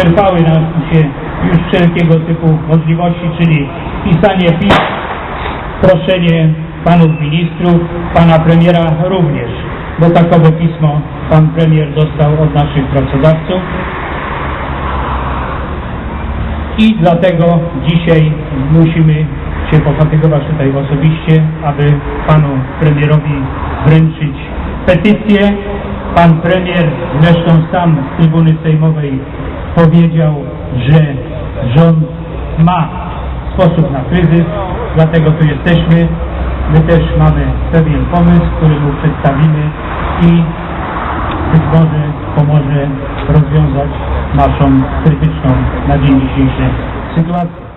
Czerpały nam się już wszelkiego typu możliwości, czyli pisanie pism, proszenie panów ministrów, pana premiera również, bo takowe pismo pan premier dostał od naszych pracodawców. I dlatego dzisiaj musimy się pofatygować tutaj osobiście, aby panu premierowi wręczyć petycję. Pan premier zresztą sam z trybuny sejmowej powiedział, że rząd ma sposób na kryzys, dlatego tu jesteśmy. My też mamy pewien pomysł, który mu przedstawimy i być może pomoże rozwiązać naszą krytyczną na dzień dzisiejszy sytuację.